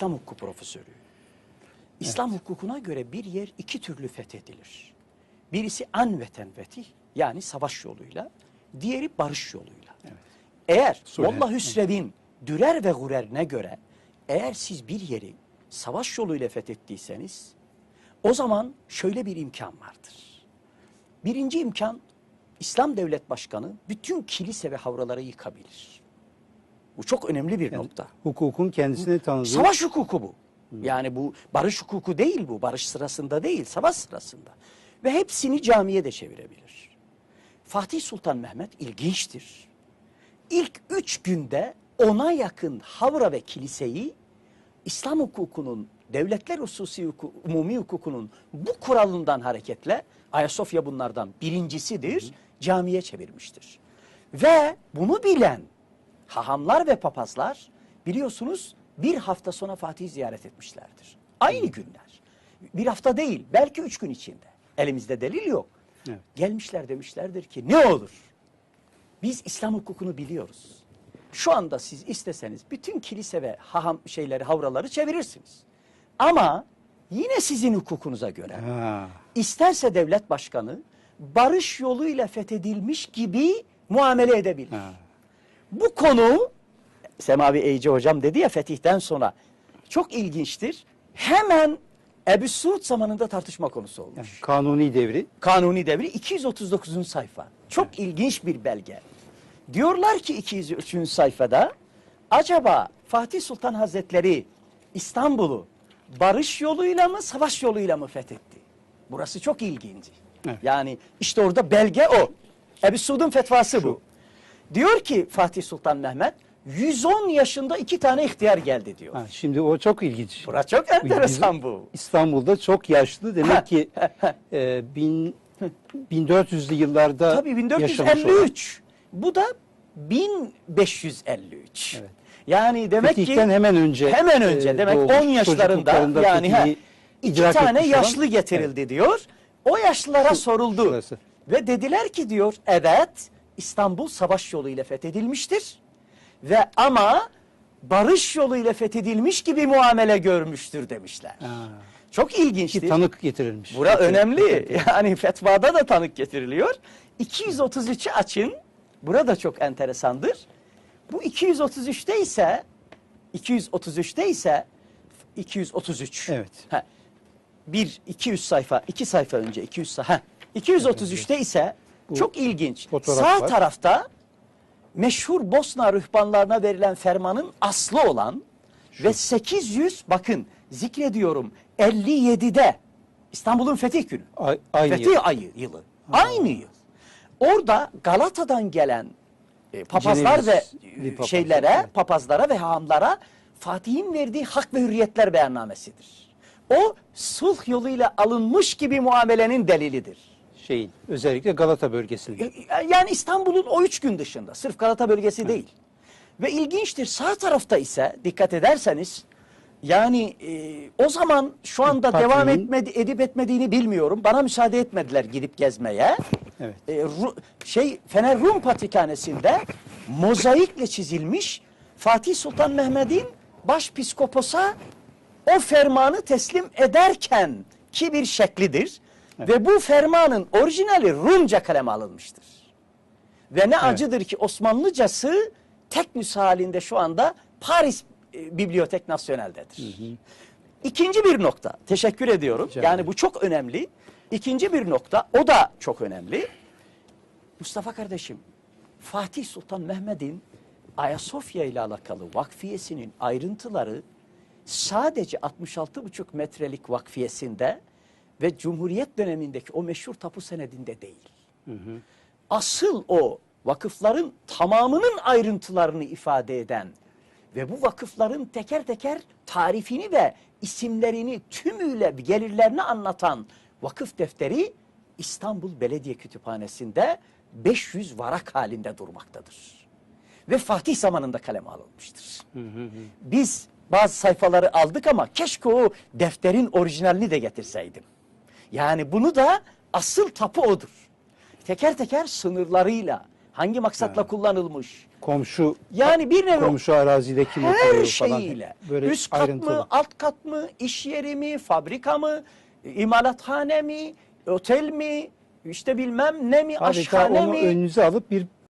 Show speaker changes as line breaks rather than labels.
İslam hukuku profesörü. İslam hukukuna göre bir yer iki türlü fethedilir. Birisi anveten fetih yani savaş yoluyla, diğeri barış yoluyla. Eğer
Sulh.
Molla Hüsrev'in Dürer ve Gurer'ine göre eğer siz bir yeri savaş yoluyla fethettiyseniz o zaman şöyle bir imkan vardır. Birinci imkan İslam Devlet Başkanı bütün kilise ve havraları yıkabilir. Bu çok önemli bir nokta.
Hukukun kendisine tanıdığı
Savaş hukuku bu. Yani bu barış hukuku değil bu. Barış sırasında değil, savaş sırasında. Ve hepsini camiye de çevirebilir. Fatih Sultan Mehmet ilginçtir. İlk üç günde ona yakın havra ve kiliseyi İslam hukukunun, devletler hususi hukuku, umumi hukukunun bu kuralından hareketle Ayasofya bunlardan birincisidir, camiye çevirmiştir. Ve bunu bilen hahamlar ve papazlar biliyorsunuz bir hafta sonra Fatih'i ziyaret etmişlerdir. Aynı günler. Bir hafta değil, belki üç gün içinde. Elimizde delil yok.
Evet.
Gelmişler demişlerdir ki ne olur? Biz İslam hukukunu biliyoruz. Şu anda siz isteseniz bütün kilise ve haham şeyleri, havraları çevirirsiniz. Ama yine sizin hukukunuza göre
Ha,
isterse devlet başkanı barış yoluyla fethedilmiş gibi muamele edebilir.
ha.
Bu konu Semavi Eyici hocam dedi ya fetihten sonra çok ilginçtir. Hemen Ebu Suud zamanında tartışma konusu olmuş.
Yani kanuni devri.
Kanuni devri 239. sayfa. Çok ilginç bir belge. Diyorlar ki 203. sayfada acaba Fatih Sultan Hazretleri İstanbul'u barış yoluyla mı savaş yoluyla mı fethetti? Burası çok ilginç.
Evet.
Yani işte orada belge o. Ebu Suud'un fetvası bu. Diyor ki Fatih Sultan Mehmet 110 yaşında iki tane ihtiyar geldi diyor.
Ha, şimdi o çok ilginç.
Burası çok enteresan
Bizim
bu.
İstanbul'da çok yaşlı demek ki e, bin, 1400'lü yıllarda
Tabii
yaşamış olan.
1453. Bu da 1553.
Evet.
Yani demek
Fetihten
ki
hemen önce,
hemen önce
e,
demek
doğmuş,
10 yaşlarında yani ha, iki tane
etmiş olan-
yaşlı getirildi diyor. O yaşlılara
Şu-
soruldu.
şurası.
Ve dediler ki diyor evet İstanbul savaş yoluyla fethedilmiştir. Ve ama barış yoluyla fethedilmiş gibi muamele görmüştür demişler.
Ha.
Çok ilginçtir.
Ki tanık getirilmiş.
Bura
Peki.
önemli. Yani fetvada da tanık getiriliyor. 233'ü açın. Burada çok enteresandır. Bu 233'te ise 233'te ise 233.
Evet.
Ha, bir 200 sayfa, iki sayfa önce 200 sayfa. Ha, 233'te ise
Bu
çok ilginç.
fotoğraf
Sağ
var.
tarafta meşhur Bosna rühbanlarına verilen fermanın aslı olan ve 800 bakın zikrediyorum 57'de İstanbul'un fetih günü.
A- aynı
fetih
yıl.
ayı yılı. Aynı yıl. Orada Galata'dan gelen e, papazlar ve
Cenevizli
e, şeylere,
evet.
papazlara ve hahamlara Fatih'in verdiği hak ve hürriyetler beyannamesidir. O sulh yoluyla alınmış gibi muamelenin delilidir.
Şeyin, özellikle Galata bölgesinde.
Yani İstanbul'un o üç gün dışında. Sırf Galata bölgesi değil. Ve ilginçtir sağ tarafta ise dikkat ederseniz yani e, o zaman şu anda
Fatih'in-
devam etmedi, edip etmediğini bilmiyorum. Bana müsaade etmediler gidip gezmeye.
Evet.
E, Ru- şey Fener Rum Patrikhanesi'nde mozaikle çizilmiş Fatih Sultan Mehmet'in başpiskoposa o fermanı teslim ederken ki bir şeklidir. Ve bu fermanın orijinali Rumca kaleme alınmıştır. Ve ne acıdır ki Osmanlıcası tek nüs halinde şu anda Paris e, Bibliotek Nasyonel'dedir. İkinci bir nokta, teşekkür ediyorum.
Rica
yani bu çok önemli. İkinci bir nokta, o da çok önemli. Mustafa kardeşim, Fatih Sultan Mehmet'in Ayasofya ile alakalı vakfiyesinin ayrıntıları sadece 66,5 metrelik vakfiyesinde ve Cumhuriyet dönemindeki o meşhur tapu senedinde değil. Asıl o vakıfların tamamının ayrıntılarını ifade eden ve bu vakıfların teker teker tarifini ve isimlerini tümüyle gelirlerini anlatan vakıf defteri İstanbul Belediye Kütüphanesi'nde 500 varak halinde durmaktadır. Ve Fatih zamanında kaleme alınmıştır. Biz bazı sayfaları aldık ama keşke o defterin orijinalini de getirseydim. Yani bunu da asıl tapu odur. Teker teker sınırlarıyla, hangi maksatla
Ha.
kullanılmış.
Komşu
Yani bir nevi
komşu arazide kim
her
oturuyor falan.
şeyiyle.
Böyle
Üst kat
ayrıntılı.
mı, alt kat mı, iş yeri mi, fabrika mı, imalathane mi, otel mi, işte bilmem ne mi,
Adeta
aşkhane
onu
mi?
önünüze alıp bir